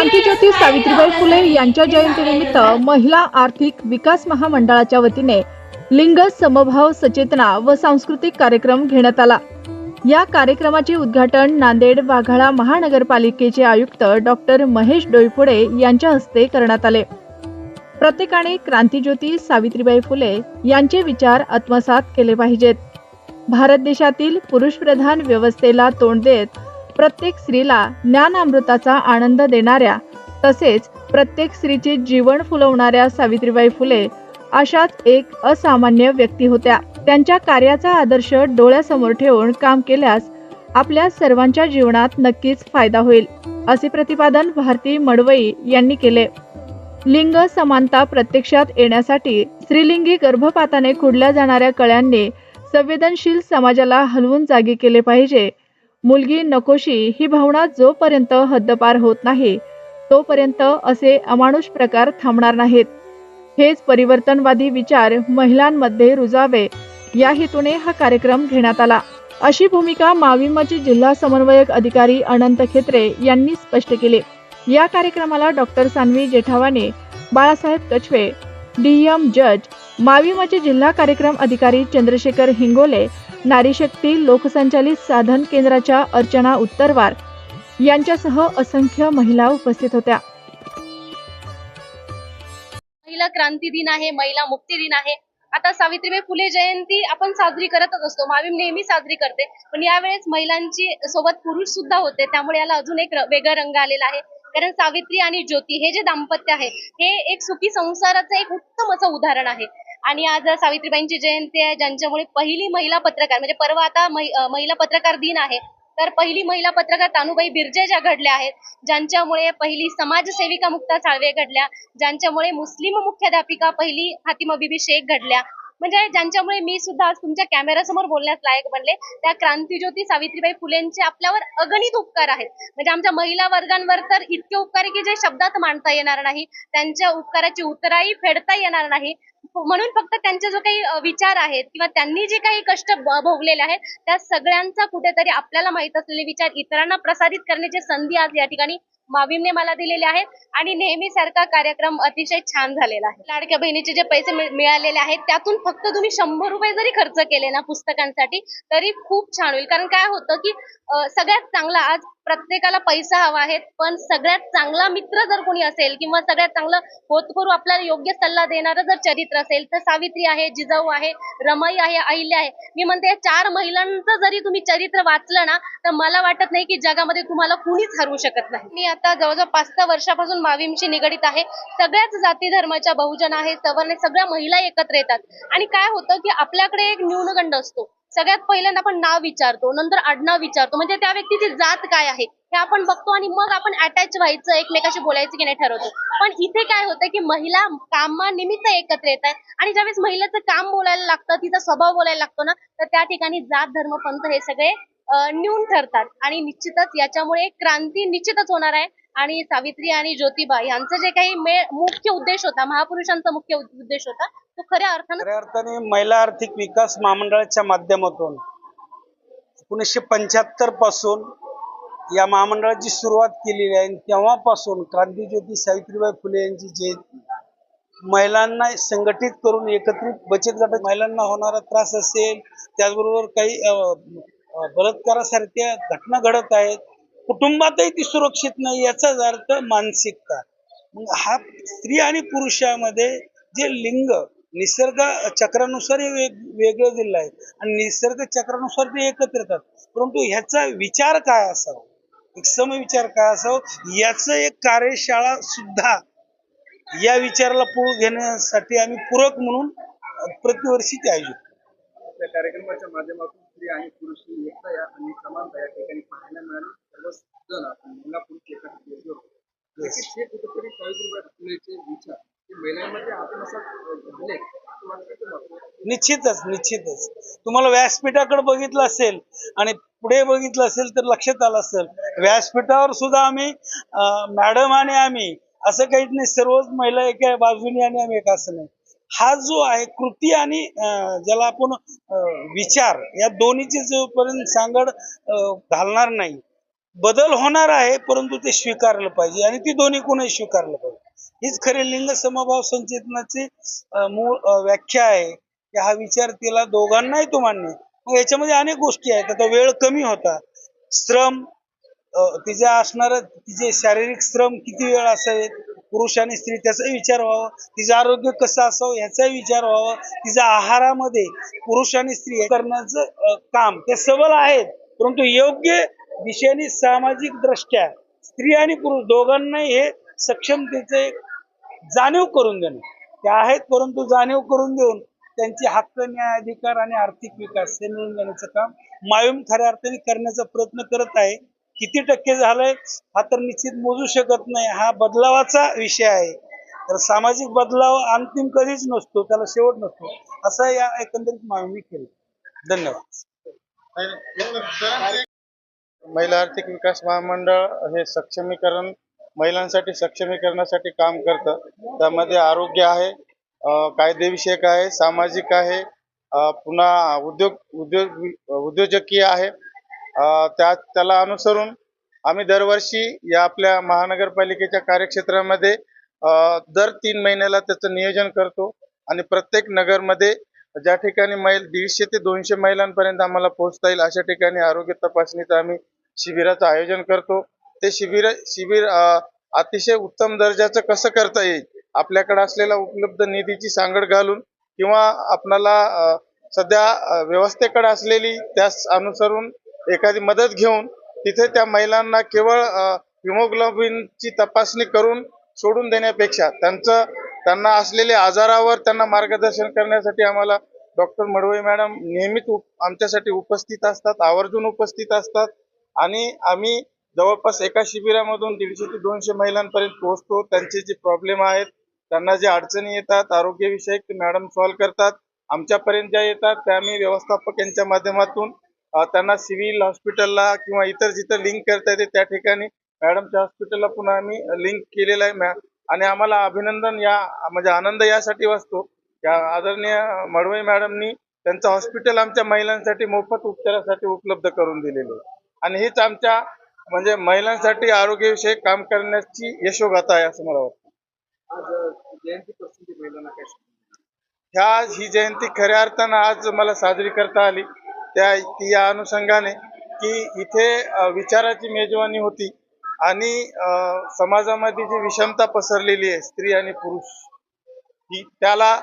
क्रांतीज्योती सावित्रीबाई फुले यांच्या जयंतीनिमित्त महिला आर्थिक विकास महामंडळाच्या वतीने लिंग समभाव सचेतना व सांस्कृतिक कार्यक्रम घेण्यात आला. या कार्यक्रमाचे उद्घाटन नांदेड वाघाळा महानगरपालिकेचे आयुक्त डॉक्टर महेश डोईफोडे यांच्या हस्ते करण्यात आले. प्रत्येकाने क्रांतीज्योती सावित्रीबाई फुले यांचे विचार आत्मसात केले पाहिजेत. भारत देशातील पुरुषप्रधान व्यवस्थेला तोंड देत प्रत्येक स्त्रीला ज्ञानामृताचा आनंद देणाऱ्या तसेच प्रत्येक स्त्रीचे जीवन फुलवणाऱ्या सावित्रीबाई फुले अशाच एक असामान्य व्यक्ती होत्या. त्यांच्या कार्याचा आदर्श डोळ्यासमोर ठेवून काम केल्यास आपल्या सर्वांच्या जीवनात नक्कीच फायदा होईल असे प्रतिपादन भारती मडवई यांनी केले. लिंग समानता प्रत्यक्षात येण्यासाठी स्त्रीलिंगी गर्भपाताने खुडल्या जाणाऱ्या कळ्यांनी संवेदनशील समाजाला हलवून जागी केले पाहिजे मुलगी नकोशी ही भावना जोपर्यंत हद्दपार होत नाही तोपर्यंत असे अमानुष प्रकार थांबणार नाहीत. हेच परिवर्तनवादी विचार महिलांमध्ये रुजावे या हेतूने हा कार्यक्रम घेण्यात आला. अशी भूमिका माविमचे जिल्हा समन्वयक अधिकारी अनंत खेत्रे यांनी स्पष्ट केली. या कार्यक्रमाला डॉक्टर सान्वी जेठावाने बाळासाहेब कछवे डीएम जज माविमचे जिल्हा कार्यक्रम अधिकारी चंद्रशेखर हिंगोले नारीशक्ती लोकसंचालित साधन केंद्राच्या अर्चना उत्तरवार यांच्यासह असंख्य महिला उपस्थित होत्या. महिला क्रांती दिन आहे महिला मुक्ती दिन आहे. आता सावित्रीबाई फुले जयंती आपण साजरी करतच असतो. मावीम नेहमी साजरी करते. पण यावेळेस महिलांची सोबत पुरुष सुद्धा होते. त्यामुळे याला अजून एक वेगळा रंग आलेला आहे. कारण सावित्री आणि ज्योती हे जे दाम्पत्य आहे हे एक सुखी संसाराचं एक उत्तम असं उदाहरण आहे. आणि आज सावित्रीबाईंची जयंती आहे ज्यांच्यामुळे पहिली महिला पत्रकार म्हणजे परवा आता महि- महिला पत्रकार दिन आहे तर पहिली महिला पत्रकार तानुबाई बिर्जे ज्या घडल्या आहेत ज्यांच्यामुळे पहिली समाजसेविका मुक्ता साळवे घडल्या ज्यांच्यामुळे मुस्लिम मुख्याध्यापिका पहिली फातिमा बिबी शेख घडल्या म्हणजे ज्यांच्यामुळे मी सुद्धा आज तुमच्या कॅमेऱ्यासमोर बोलण्यास लायक बनले त्या क्रांतीज्योती सावित्रीबाई फुलेंचे आपल्यावर अगणित उपकार आहेत. म्हणजे आमच्या महिला वर्गांवर तर इतके उपकार की जे शब्दात मांडता येणार नाही त्यांच्या उपकाराची उतराई फेडता येणार नाही. म्हणून फक्त त्यांचे जो काही विचार आहेत किंवा त्यांनी जे काही कष्ट भोगलेले आहेत त्या सगळ्यांचा कुठेतरी आपल्याला माहीत असलेले विचार इतरांना प्रसारित करण्याची संधी आज या ठिकाणी माविमने मला दिलेले आहेत आणि नेहमीसारखा कार्यक्रम अतिशय छान झालेला आहे. लाडक्या बहिणीचे जे पैसे मिळालेले आहेत त्यातून फक्त तुम्ही शंभर रुपये जरी खर्च केले ना पुस्तकांसाठी तरी खूप छान होईल. कारण काय होतं की सगळ्यात चांगला आज प्रत्येकाला पैसा हवा आहे पण सगळ्यात चांगला मित्र जर कोणी असेल किंवा सगळ्यात चांगलं होतकरू आपल्याला योग्य सल्ला देणारं जर चरित्र असेल तर सावित्री आहे जिजाऊ आहे रमाई आहे अहिल्या आहे. मी म्हणते या चार महिलांचं जरी तुम्ही चरित्र वाचलं ना तर मला वाटत नाही की जगामध्ये तुम्हाला कुणीच हरवू शकत नाही. मी आता जवळजवळ पाच सहा वर्षापासून माविमशी निगडीत आहे. सगळ्याच जाती धर्माच्या बहुजन आहे सवर्ण सगळ्या महिला एकत्र येतात. आणि काय होतं की आपल्याकडे एक न्यूनगंड असतो. सगळ्यात पहिल्यांदा आपण नाव विचारतो नंतर आडनाव विचारतो. म्हणजे त्या व्यक्तीची जात काय आहे हे आपण बघतो आणि मग आपण अटॅच व्हायचं एकमेकाशी बोलायचं की नाही ठरवतो. पण इथे काय होतं की महिला कामानिमित्त एकत्र येत आहे आणि ज्यावेळेस महिलेचं काम बोलायला लागतं तिचा स्वभाव बोलायला लागतो ना तर त्या ठिकाणी जात धर्म पंथ हे सगळे न्यून ठरतात. आणि निश्चितच याच्यामुळे क्रांती निश्चितच होणार आहे. आणि सावित्री आणि ज्योतिबा यांचं जे काही मुख्य उद्देश होता महापुरुषांचा मुख्य उद्देश होता तो खऱ्या अर्थानं खऱ्या अर्थाने महिला आर्थिक विकास महामंडळाच्या माध्यमातून एकोणीसशे पंच्याहत्तरपासून या महामंडळाची सुरुवात केलेली आहे. आणि तेव्हापासून क्रांतीज्योती सावित्रीबाई फुले यांची जयंती महिलांना संघटित करून एकत्रित बचत गटात महिलांना होणारा त्रास असेल त्याचबरोबर काही अं, अं, बलात्कारासारख्या घटना घडत आहेत. कुटुंबातही ती सुरक्षित नाही याचाच अर्थ मानसिकता. मग हा स्त्री आणि पुरुषामध्ये जे लिंग निसर्ग चक्रानुसार हे वेग वेगळं दिलं आहे. आणि निसर्ग चक्रानुसार ते एकत्र येतात. परंतु ह्याचा विचार काय असावा? एक समविचार काय असावं? याचं एक कार्यशाळा सुद्धा या विचाराला पुढे घेण्यासाठी आम्ही पूरक म्हणून प्रतिवर्षी ते आयोजित करतो. त्या कार्यक्रमाच्या माध्यमातून स्त्री आणि पुरुष ही एकता या आणि समानता या ठिकाणी पाहायला मिळाली. जण आपण महिला पुरुष एकत्र हे कुठेतरी सावित्रीबाई फुलेचे विचार. निश्चितच निश्चितच. तुम्हाला व्यासपीठाकडे बघितलं असेल आणि पुढे बघितलं असेल तर लक्षात आलं असेल. व्यासपीठावर सुद्धा आम्ही मॅडम आणि आम्ही असं काहीच नाही सर्वच महिला एका बाजूने आणि आम्ही एक असं नाही. हा जो आहे कृती आणि ज्याला आपण विचार या दोन्हीची जोपर्यंत सांगड घालणार नाही बदल होणार आहे परंतु ते स्वीकारलं पाहिजे आणि ती दोन्ही कोणी स्वीकारलं पाहिजे. हीच खरी लिंग समभाव संचेतनाची मूळ व्याख्या आहे. की हा विचार तिला दोघांनाही तो मान्य मग याच्यामध्ये अनेक गोष्टी आहेत. आता वेळ कमी होता. श्रम तिच्या असणार तिचे शारीरिक श्रम किती वेळ असावेत? पुरुष आणि स्त्री त्याचाही विचार व्हावा. तिचं आरोग्य कसं असावं? ह्याचाही विचार व्हावा. तिच्या आहारामध्ये पुरुष आणि स्त्री हे करण्याचं काम ते सबल आहेत. परंतु योग्य दिशेने सामाजिक दृष्ट्या स्त्री आणि पुरुष दोघांनाही हे सक्षमतेचे जाणीव करून देणं. ते आहेत परंतु जाणीव करून देऊन त्यांचे हक्क न्याय अधिकार आणि आर्थिक विकास हे मिळून देण्याचं काम मायूम खऱ्या अर्थाने करण्याचा प्रयत्न करत आहे. किती टक्के झालंय हा तर निश्चित मोजू शकत नाही. हा बदलावाचा विषय आहे. तर सामाजिक बदलाव अंतिम कधीच नसतो त्याला शेवट नसतो. असं या एकंदरीत मागणी केली. धन्यवाद. महिला आर्थिक विकास महामंडळ हे सक्षमीकरण महिलांसाठी सक्षमीकरणासाठी काम करतं. त्यामध्ये आरोग्य आहे कायदेविषयक आहे सामाजिक आहे पुन्हा उद्योग उद्योग उद्योजकीय आहे. त्या त्याला अनुसरून आम्ही दरवर्षी या आपल्या महानगरपालिकेच्या कार्यक्षेत्रामध्ये दर तीन महिन्याला त्याचं नियोजन करतो आणि प्रत्येक नगरमध्ये ज्या ठिकाणी मैल दीडशे ते दोनशे महिलांपर्यंत आम्हाला पोहोचता येईल अशा ठिकाणी आरोग्य तपासणीचं आम्ही शिबिराचं आयोजन करतो. ते शिबिर शिबिर अतिशय उत्तम दर्जाचं कसं करता येईल? आपल्याकडे असलेल्या उपलब्ध निधीची सांगड घालून किंवा आपणाला सध्या व्यवस्थेकडे असलेली त्यास अनुसरून एखादी मदत घेऊन तिथे त्या महिलांना केवळ हिमोग्लोबिनची तपासणी करून सोडून देण्यापेक्षा त्यांचं त्यांना असलेल्या आजारावर त्यांना मार्गदर्शन करण्यासाठी आम्हाला डॉक्टर मडवई मॅडम नेहमीच उप- आमच्यासाठी उपस्थित असतात आवर्जून उपस्थित असतात. आणि आम्ही जवळपास एका शिबिरामधून दीडशे ते दोनशे महिलांपर्यंत पोहोचतो. त्यांचे जे प्रॉब्लेम आहेत त्यांना जे अडचणी येतात आरोग्यविषयक ते मॅडम सॉल्व्ह करतात. आमच्यापर्यंत ज्या येतात त्या आम्ही व्यवस्थापक यांच्या माध्यमातून त्यांना सिव्हिल हॉस्पिटलला किंवा इतर जिथं लिंक करता येते त्या ठिकाणी मॅडमच्या हॉस्पिटलला पुन्हा आम्ही लिंक केलेलं आहे. मॅ आणि आम्हाला अभिनंदन या म्हणजे आनंद यासाठी वाचतो. या आदरणीय मडवई मॅडमनी त्यांचं हॉस्पिटल आमच्या महिलांसाठी मोफत उपचारासाठी उपलब्ध करून दिलेले आहे. आणि हेच आमच्या म्हणजे महिलांसाठी आरोग्यविषयक काम करण्याची यशोगाथा आहे असं मला वाटतं. जयंती महिलांना काय? ह्या ही जयंती खऱ्या अर्थानं आज मला साजरी करता आली. त्या ती या अनुषंगाने की इथे विचाराची मेजवानी होती आणि समाजामध्ये जी विषमता पसरलेली आहे स्त्री आणि पुरुष ही त्याला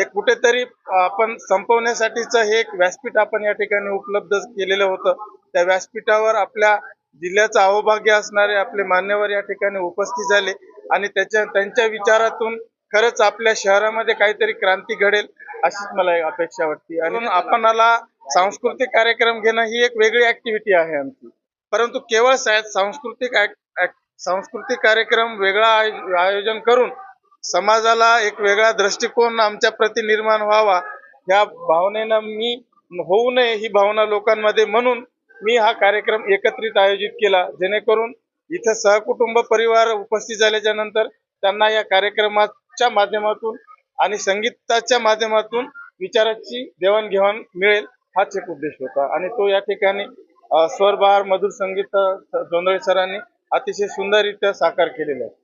एक कुठेतरी आपण संपवण्यासाठीचं हे एक व्यासपीठ आपण या ठिकाणी उपलब्ध केलेलं होतं. त्या व्यासपीठावर आपल्या जिल्ह्याचं अहोभाग्य असणारे आपले मान्यवर या ठिकाणी उपस्थित झाले आणि त्याच्या त्यांच्या विचारातून खरंच आपल्या शहरामध्ये काहीतरी क्रांती घडेल अशीच मला एक अपेक्षा वाटते. आणि आपणाला सांस्कृतिक कार्यक्रम घेणं ही एक वेगळी ऍक्टिव्हिटी आहे आमची. परंतु केवळ सांस्कृतिक सांस्कृतिक कार्यक्रम वेगळा आय- आयोजन करून समाजाला एक वेगळा दृष्टिकोन आमच्या प्रति निर्माण व्हावा या भावनेनं मी होऊ नये ही भावना लोकांमध्ये म्हणून मी हा कार्यक्रम एकत्रित आयोजित केला. जेणेकरून इथं सहकुटुंब परिवार उपस्थित झाल्याच्यानंतर त्यांना या कार्यक्रमाच्या माध्यमातून आणि संगीताच्या माध्यमातून विचाराची देवाणघेवाण मिळेल हाच एक उद्देश होता. आणि तो या ठिकाणी स्वरबहार मधुर संगीत जोंधळे सरांनी अतिशय सुंदररित्या साकार केलेला आहे.